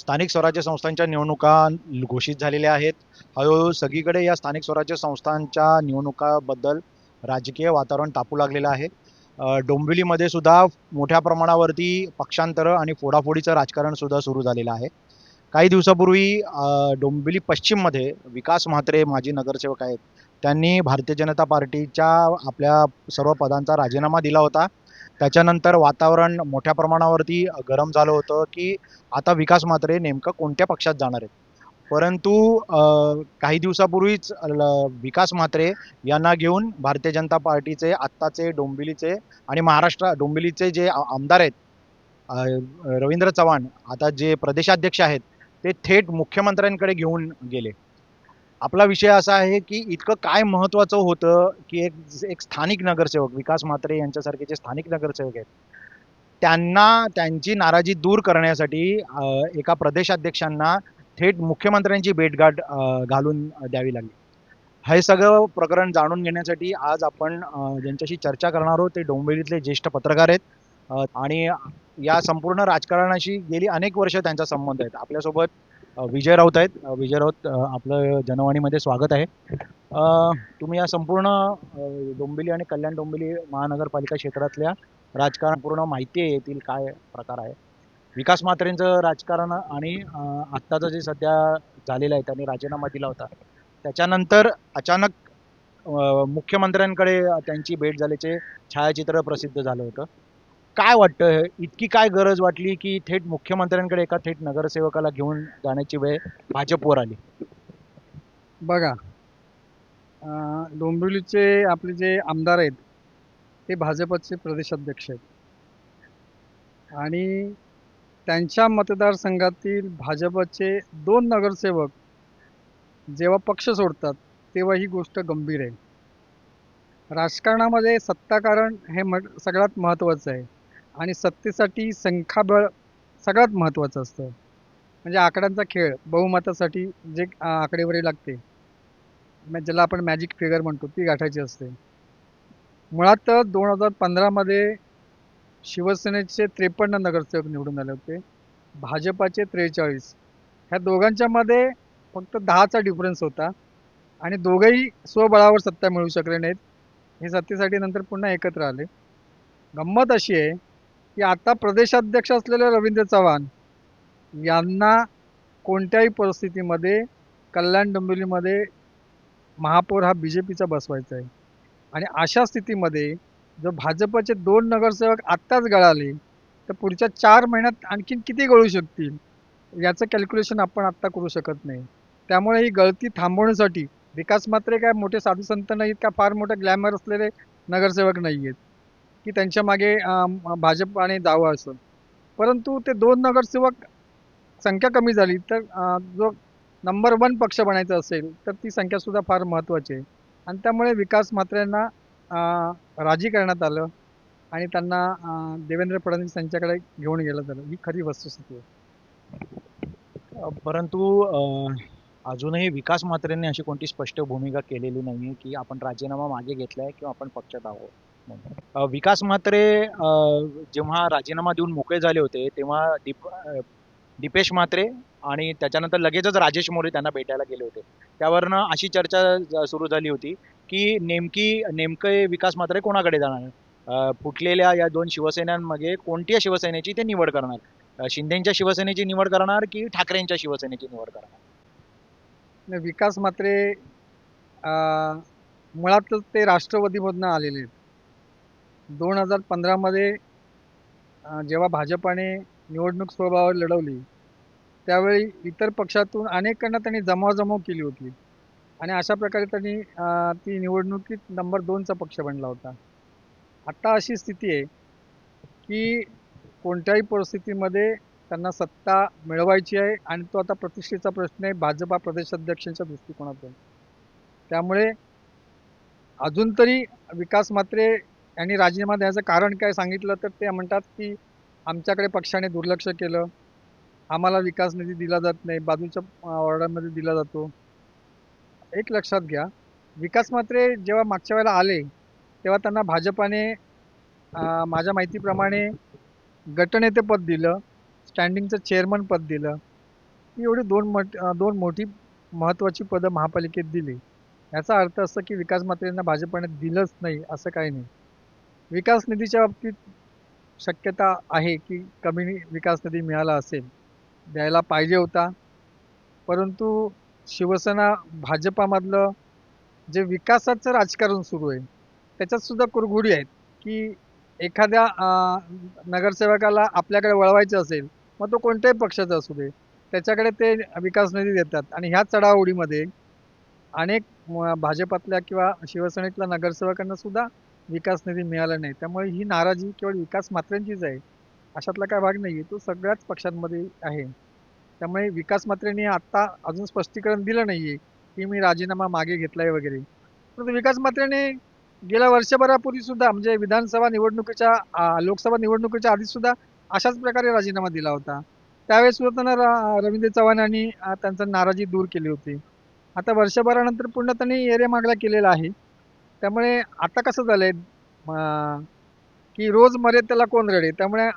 स्थानिक स्वराज्य संस्थांच्या निवडणुका घोषित झालेल्या आहेत. हळूहळू सगळीकडे या स्थानिक स्वराज्य संस्थांच्या निवडणुकाबद्दल राजकीय वातावरण तापू लागलेलं आहे. डोंबिवलीमध्ये सुद्धा मोठ्या प्रमाणावरती पक्षांतरं आणि फोडाफोडीचं राजकारण सुद्धा सुरू झालेलं आहे. काही दिवसापूर्वी डोंबिवली पश्चिममध्ये विकास म्हात्रे माजी नगरसेवक आहेत त्यांनी भारतीय जनता पार्टीच्या आपल्या सर्व पदांचा राजीनामा दिला होता. त्याच्यानंतर वातावरण मोठ्या प्रमाणावरती गरम झालं होतं की आता विकास म्हात्रे नेमकं कोणत्या पक्षात जाणार आहेत? परंतु काही दिवसापूर्वीच ल- विकास म्हात्रे यांना घेऊन भारतीय जनता पार्टीचे आत्ताचे डोंबिवलीचे आणि महाराष्ट्र डोंबिवलीचे जे आमदार आहेत रवींद्र चव्हाण आता जे प्रदेशाध्यक्ष आहेत ते थेट मुख्यमंत्र्यांकडे घेऊन गेले. आपला विषय असा आहे की इतकं काय महत्त्वाचं होतं की एक एक स्थानिक नगरसेवक विकास म्हात्रे यांच्यासारखे जे स्थानिक नगरसेवक आहेत त्यांना त्यांची नाराजी दूर करण्यासाठी एका प्रदेशाध्यक्षांना थेट मुख्यमंत्र्यांची भेटगाठ घालून द्यावी लागली. हे सगळं प्रकरण जाणून घेण्यासाठी आज आपण ज्यांच्याशी चर्चा करणार आहोत ते डोंबिवलीतले ज्येष्ठ पत्रकार आहेत आणि या संपूर्ण राजकारणाशी गेली अनेक वर्ष त्यांचा संबंध आहेत. आपल्यासोबत विजय राऊत आहेत. विजय राऊत आपलं जनवाणीमध्ये स्वागत आहे. तुम्ही या संपूर्ण डोंबिली डोंबिवली आणि कल्याण डोंबिवली महानगरपालिका क्षेत्रातल्या राजकारण पूर्ण माहिती येतील येथील काय प्रकार आहे? विकास म्हात्रेंचं राजकारण आणि आत्ताचं जे सध्या झालेलं आहे त्यांनी राजीनामा दिला होता. त्याच्यानंतर अचानक मुख्यमंत्र्यांकडे त्यांची भेट झाल्याचे छायाचित्र प्रसिद्ध झालं होतं. काय वाटतं इतकी काय गरज वाटली की थेट मुख्यमंत्र्यांकडे एका थेट नगरसेवकाला घेऊन जाण्याची वेळ भाजपवर आली? बघा डोंबिवलीचे आपले जे आमदार आहेत ते भाजपचे प्रदेशाध्यक्ष आहेत. आणि त्यांच्या मतदारसंघातील भाजपचे दोन नगरसेवक जेव्हा पक्ष सोडतात तेव्हा ही गोष्ट गंभीर आहे. राजकारणामध्ये सत्ताकारण हे म सगळ्यात महत्त्वाचं आहे. आणि सत्तेसाठी संख्याबळ सगळ्यात महत्त्वाचं असतं. म्हणजे आकड्यांचा खेळ बहुमतासाठी जे आकडेवारी लागते ज्याला आपण मॅजिक फिगर म्हणतो ती गाठायची असते. मुळात दोन हजार पंधरामध्ये शिवसेनेचे त्रेपन्न नगरसेवक निवडून आले होते. भाजपाचे त्रेचाळीस. ह्या दोघांच्यामध्ये फक्त दहाचा डिफरन्स होता. आणि दोघंही स्वबळावर सत्ता मिळू शकले नाहीत. हे सत्तेसाठी नंतर पुन्हा एकत्र आले. गंमत अशी आहे की आता प्रदेशाध्यक्ष असलेले रवींद्र चव्हाण यांना कोणत्याही परिस्थितीमध्ये कल्याण डोंबिवलीमध्ये महापौर हा बी जे पीचा बसवायचा आहे. आणि अशा स्थितीमध्ये जर भाजपचे दोन नगरसेवक आत्ताच गळाले तर पुढच्या चार महिन्यात आणखीन किती गळू शकतील याचं कॅल्क्युलेशन आपण आत्ता करू शकत नाही. त्यामुळे ही गळती थांबवण्यासाठी विकास मात्रे काय मोठे साधू संत नाहीत का फार मोठे ग्लॅमर असलेले नगरसेवक नाही आहेत की त्यांच्या मागे भाजप आणि जावं असं. परंतु ते दोन नगरसेवक संख्या कमी झाली तर जो नंबर वन पक्ष बनायचा असेल तर ती संख्यासुद्धा फार महत्त्वाची आहे. आणि त्यामुळे विकास मात्रेंना राजी करण्यात आलं आणि त्यांना देवेंद्र फडणवीस यांच्याकडे घेऊन गेलं झालं ही खरी वस्तुस्थिती आहे. परंतु अजूनही विकास मात्रेंनी अशी कोणती स्पष्ट भूमिका केलेली नाही आहे की आपण राजीनामा मागे घेतलाय किंवा आपण पक्षात आहोत. विकास म्हात्रे जेव्हा राजीनामा देऊन मोकळे झाले होते तेव्हा दीप दीपेश म्हात्रे आणि त्याच्यानंतर लगेचच राजेश मोरे त्यांना भेटायला गेले होते. त्यावरनं अशी चर्चा सुरू झाली होती की नेमकी नेमके विकास म्हात्रे कोणाकडे जाणार? फुटलेल्या या दोन शिवसेनांमध्ये कोणत्या शिवसेनेची ते निवड करणार? शिंदेच्या शिवसेनेची निवड करणार की ठाकरेंच्या शिवसेनेची निवड करणार? विकास म्हात्रे अं, मुळातच ते राष्ट्रवादीमधनं आलेले आहेत. दोन हजार पंधरामध्ये जेव्हा भाजपाने निवडणूक स्वभावावर लढवली त्यावेळी इतर पक्षातून अनेकांना त्यांनी जमावजमाव केली होती. आणि अशा प्रकारे त्यांनी ती निवडणुकीत नंबर दोनचा पक्ष बनला होता. आत्ता अशी स्थिती आहे की कोणत्याही परिस्थितीमध्ये त्यांना सत्ता मिळवायची आहे आणि तो आता प्रतिष्ठेचा प्रश्न आहे भाजपा प्रदेशाध्यक्षांच्या दृष्टिकोनातून. त्यामुळे अजून तरी विकास मात्रे यांनी राजीनामा द्यायचं कारण काय सांगितलं तर ते म्हणतात की आमच्याकडे पक्षाने दुर्लक्ष केलं. आम्हाला विकास निधी दिला जात नाही बाजूच्या वॉर्डामध्ये दिला जातो. एक लक्षात घ्या विकास मात्रे जेव्हा मागच्या वेळेला आले तेव्हा त्यांना भाजपाने माझ्या माहितीप्रमाणे गटनेतेपद दिलं स्टँडिंगचं चेअरमन पद दिलं. ही एवढी दोन मट दोन मोठी महत्त्वाची पदं महापालिकेत दिली. याचा अर्थ असं की विकास मात्रेंना भाजपने दिलंच नाही असं काही नाही. विकास निधीच्या बाबतीत शक्यता आहे की कमी विकास निधी मिळाला असेल द्यायला पाहिजे होता. परंतु शिवसेना भाजपामधलं जे विकासाचं राजकारण सुरू आहे त्याच्यात सुद्धा कुरघुडी आहेत की एखाद्या नगरसेवकाला आपल्याकडे वळवायचं असेल मग तो कोणत्याही पक्षाचा असू दे त्याच्याकडे ते विकास निधी देतात. आणि ह्या चढाओढीमध्ये अनेक भाजपातल्या किंवा शिवसेनेतल्या नगरसेवकांना सुद्धा विकास निधी मिळाला नाही. त्यामुळे ही नाराजी केवळ विकास मात्र्यांचीच आहे. अशातला काय भाग नाही आहे तो सगळ्याच पक्षांमध्ये आहे. त्यामुळे विकास मात्रेंनी आत्ता अजून स्पष्टीकरण दिलं नाही आहे की मी राजीनामा मागे घेतला आहे वगैरे. परंतु विकास मात्रेने गेल्या वर्षभरापूर्वी सुद्धा म्हणजे विधानसभा निवडणुकीच्या लोकसभा निवडणुकीच्या आधी सुद्धा अशाच प्रकारे राजीनामा दिला होता. त्यावेळेस सुद्धा त्यांना रा- रवींद्र चव्हाण यांनी त्यांचा त्यांचं नाराजी दूर केली होती. आता वर्षभरानंतर पूर्ण त्यांनी एरिया मागला केलेला आहे त्यामुळे आता कसं झालंय म, की रोज मरे त्याला कोण रडे त्यामुळे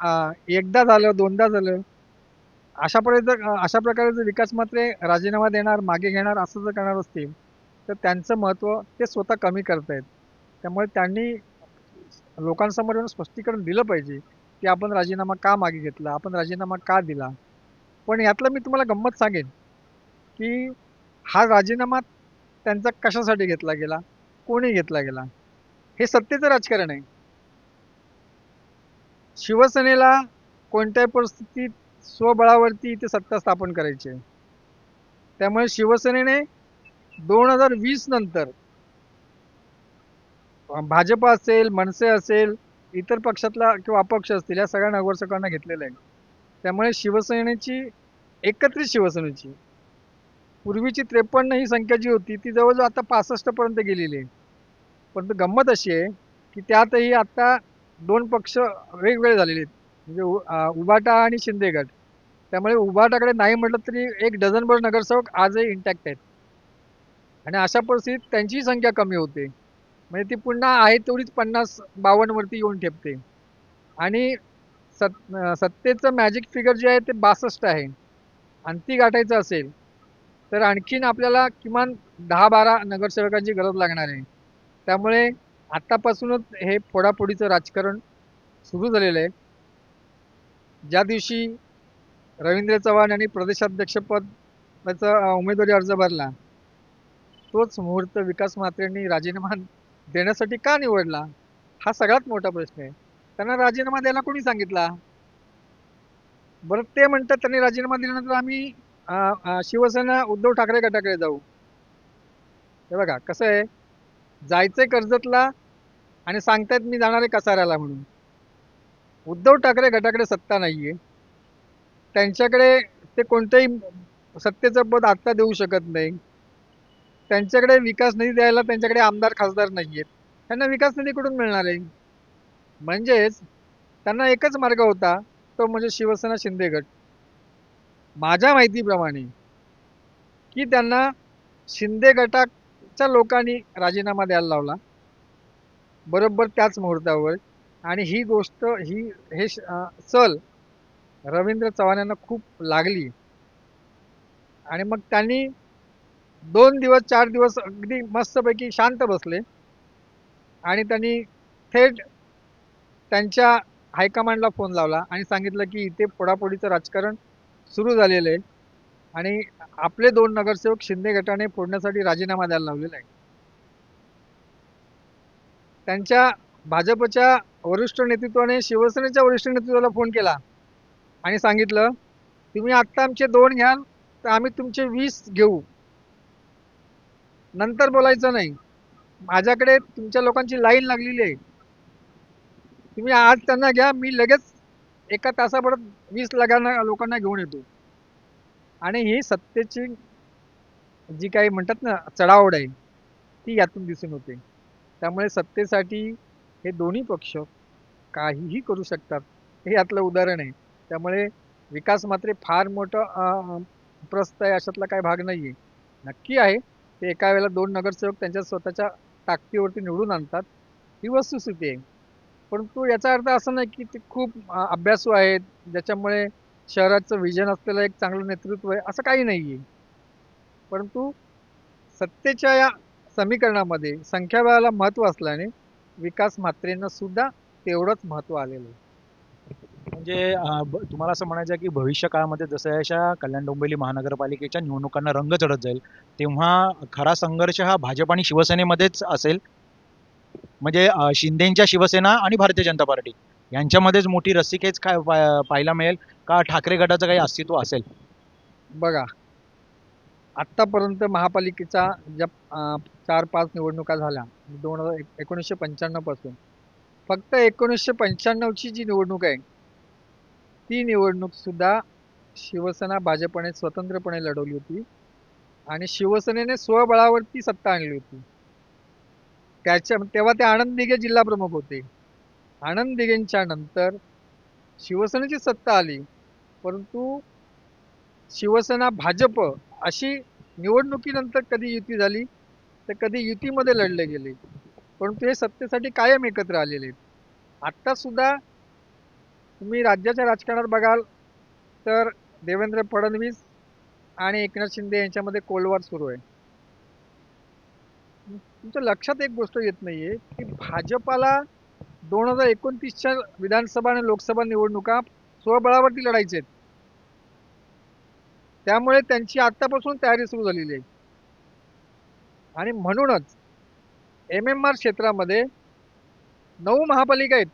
एकदा झालं दोनदा झालं अशा प्रकारे जर अशा प्रकारे जर विकास मात्रे राजीनामा देणार मागे घेणार असं जर करणार असतील तर त्यांचं महत्त्व ते स्वतः कमी करतायत. त्यामुळे त्यांनी लोकांसमोर येऊन स्पष्टीकरण दिलं पाहिजे की आपण राजीनामा का मागे घेतला आपण राजीनामा का दिला? पण यातलं मी तुम्हाला गंमत सांगेन की हा राजीनामा त्यांचा कशासाठी घेतला गेला? कोणी घेतला गेला? हे सत्तेचं राजकारण आहे. शिवसेनेला कोणत्याही परिस्थितीत स्वबळावरती इथे सत्ता स्थापन करायची आहे. त्यामुळे शिवसेनेने दोन हजार वीस नंतर भाजप असेल मनसे असेल इतर पक्षातला किंवा अपक्ष असतील या सगळ्या नगरसेवकांना घेतलेलं आहे. त्यामुळे शिवसेनेची एकत्रित शिवसेनेची पूर्वीची त्रेपन्न ही संख्या जी होती ती जवळजवळ आता पासष्ट पर्यंत गेलेली आहे. परंतु गंमत अशी आहे की त्यातही आता दोन पक्ष वेगवेगळे झालेले आहेत. म्हणजे उ- उबाटा आणि शिंदे गट. त्यामुळे उबाटाकडे नाही म्हटलं तरी एक डझनभर नगरसेवक आजही इंटॅक्ट आहेत. आणि अशा परिस्थितीत त्यांचीही संख्या कमी होते. म्हणजे ती पुन्हा आहे तेवढीच पन्नास बावन्नवरती येऊन ठेपते. आणि सत सत्तेचं मॅजिक फिगर जे आहे ते बासष्ट आहे. आणि ती गाठायचं असेल तर आणखीन आपल्याला किमान दहा बारा नगरसेवकांची गरज लागणार आहे. त्यामुळे आत्तापासूनच हे फोडाफोडीचं राजकारण सुरू झालेलं आहे. ज्या दिवशी रवींद्र चव्हाण यांनी प्रदेशाध्यक्षपद त्याचा उमेदवारी अर्ज भरला तोच मुहूर्त विकास मात्रेंनी राजीनामा देण्यासाठी का निवडला? हा सगळ्यात मोठा प्रश्न आहे. त्यांना राजीनामा द्यायला कोणी सांगितला? बरं ते म्हणतात त्यांनी राजीनामा दिल्यानंतर आम्ही अं, शिवसेना उद्धव ठाकरे गटाकडे जाऊ. हे बघा कसं आहे? जायचंय कर्जतला आणि सांगतायत मी जाणार आहे कसाऱ्याला म्हणून. उद्धव ठाकरे गटाकडे सत्ता नाहीये. त्यांच्याकडे ते कोणतंही सत्तेचं पद आत्ता देऊ शकत नाही. त्यांच्याकडे विकास निधी द्यायला त्यांच्याकडे आमदार खासदार नाही आहेत त्यांना विकास निधी कुठून मिळणार आहे. म्हणजेच त्यांना एकच मार्ग होता तो म्हणजे शिवसेना शिंदे गट. माझ्या माहितीप्रमाणे की त्यांना शिंदे गटाच्या लोकांनी राजीनामा द्यायला लावला. बरोबर त्याच मुहूर्तावर. आणि ही गोष्ट ही हे श- सल रवींद्र चव्हाण यांना खूप लागली. आणि मग त्यांनी दोन दिवस चार दिवस अगदी मस्तपैकी शांत बसले. आणि त्यांनी थेट त्यांच्या हायकमांडला फोन लावला आणि सांगितलं की इथे फोडाफोडीचं राजकारण सुरू झालेलं आहे. आणि आपले दोन नगरसेवक शिंदे गटाने फोडण्यासाठी राजीनामा द्यायला लावलेला आहे. त्यांच्या भाजपच्या वरिष्ठ नेतृत्वाने शिवसेनेच्या वरिष्ठ नेतृत्वाला फोन केला आणि सांगितलं तुम्ही आत्ता आमचे दोन घ्याल तर आम्ही तुमचे वीस घेऊ. नंतर बोलायचं नाही. माझ्याकडे तुमच्या लोकांची लाईन लागलेली आहे. तुम्ही आज त्यांना घ्या मी लगेच एका तासाभरात वीस लाखांना लोकांना घेऊन येतो. आणि ही सत्तेची जी काही म्हणतात ना चढावड आहे ती यातून दिसून होते त्यामुळे सत्तेसाठी हे दोन्ही पक्ष काहीही करू शकतात हे यातलं उदाहरण आहे. त्यामुळे विकास मात्र फार मोठं प्रस्त आहे अशातला काही भाग नाही आहे नक्की आहे ते एका वेळेला दोन नगरसेवक त्यांच्या स्वतःच्या ताकदीवरती निवडून आणतात ही वस्तुस्थिती आहे. परंतु याचा अर्थ असा नाही की ते खूप अभ्यासू आहेत ज्याच्यामुळे शहराचं विजन असलेलं एक चांगलं नेतृत्व आहे असं काही नाही आहे परंतु सत्तेच्या या समीकरणामध्ये संख्याबळाला महत्त्व असल्याने विकास म्हात्रेंना सुद्धा तेवढंच महत्त्व आलेलं आहे. म्हणजे तुम्हाला असं म्हणायचं आहे की भविष्य काळामध्ये जसं अशा कल्याण डोंबिवली महानगरपालिकेच्या निवडणुकांना रंग चढत जाईल तेव्हा खरा संघर्ष हा भाजप आणि शिवसेनेमध्येच असेल म्हणजे शिंदेंच्या शिंदेच्या शिवसेना आणि भारतीय जनता पार्टी. यांच्यामध्येच मोठी रस्सीखेच काय पा- पाहायला मिळेल. का ठाकरे गटाचं काही अस्तित्व असेल? बघा. आत्तापर्यंत महापालिकेचा ज्या चार पाच निवडणुका झाल्या दोन हजार एक- एकोणीसशे पंच्याण्णवपासून फक्त एकोणीसशे पंच्याण्णवची जी निवडणूक आहे ती निवडणूकसुद्धा शिवसेना भाजपने स्वतंत्रपणे लढवली होती आणि शिवसेनेने स्वबळावरती सत्ता आणली होती. त्याच्या तेव्हा ते आनंद दिघे जिल्हा प्रमुख होते. आनंद दिघेंच्या नंतर शिवसेनेची सत्ता आली. परंतु शिवसेना भाजप अशी निवडणुकीनंतर कधी युती झाली तर कधी युतीमध्ये लढले गेले. परंतु हे सत्तेसाठी कायम एकत्र आलेले आहेत. आत्तासुद्धा तुम्ही राज्याच्या राजकारणात बघाल तर देवेंद्र फडणवीस आणि एकनाथ शिंदे यांच्यामध्ये कोलवार सुरू आहे. तुमच्या लक्षात एक गोष्ट येत नाहीये की भाजपाला दोन हजार एकोणतीसच्या विधानसभा आणि लोकसभा निवडणुका स्वबळावरती लढायचे आहेत. त्यामुळे त्यांची आतापासून तयारी सुरू झालेली आहे. आणि म्हणूनच एम एम आर क्षेत्रामध्ये नऊ महापालिका आहेत.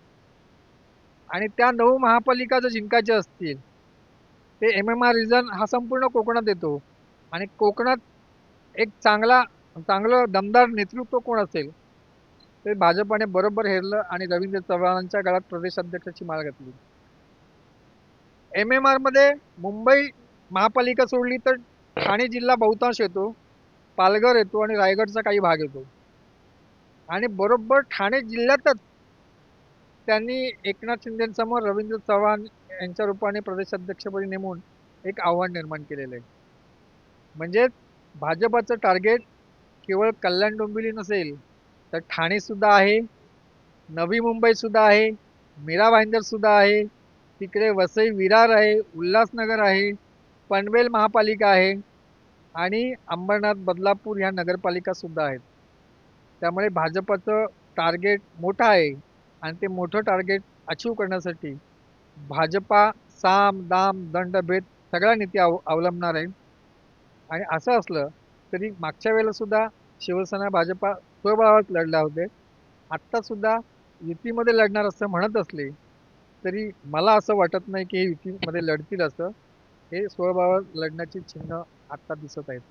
आणि त्या नऊ महापालिका जर जिंकायच्या असतील ते एम एम आर रिजन हा संपूर्ण कोकणात येतो. आणि कोकणात एक चांगला चांगलं दमदार नेतृत्व कोण असेल? ते भाजपाने बरोबर हेरलं आणि रवींद्र चव्हाणांच्या गळात प्रदेशाध्यक्षाची माळ घातली. एम एम आरमध्ये मुंबई महापालिका सोडली तर ठाणे जिल्हा बहुतांश येतो पालघर येतो आणि रायगडचा काही भाग येतो. आणि बरोबर ठाणे जिल्ह्यातच त्यांनी एकनाथ शिंदेसमोर रवींद्र चव्हाण यांच्या रूपाने प्रदेशाध्यक्षपदी नेमून एक आव्हान निर्माण केलेलं आहे. म्हणजेच भाजपाचं टार्गेट केवळ कल्याण डोंबिवली नसेल तर ठाणे सुद्धा आहे नवी मुंबई सुद्धा आहे मीरा भाईंदर सुद्धा आहे तिकडे वसई विरार आहे उल्हासनगर आहे पनवेल महापालिका आहे आणि अंबरनाथ बदलापूर ह्या नगरपालिका सुद्धा आहेत. त्यामुळे भाजपचं टार्गेट मोठं आहे आणि ते मोठं टार्गेट अचीव करण्यासाठी भाजपा साम दाम दंड भेद सगळ्या नीती अव अवलंबणार आहे. आणि असं असलं तरी मागच्या वेळेला सुद्धा शिवसेना भाजपा स्वबळावर लढल्या होते. आत्तासुद्धा युतीमध्ये लढणार असं म्हणत असले तरी मला असं वाटत नाही की हे युतीमध्ये लढतील असं. हे स्वबळावर लढण्याची चिन्ह आत्ता दिसत आहेत.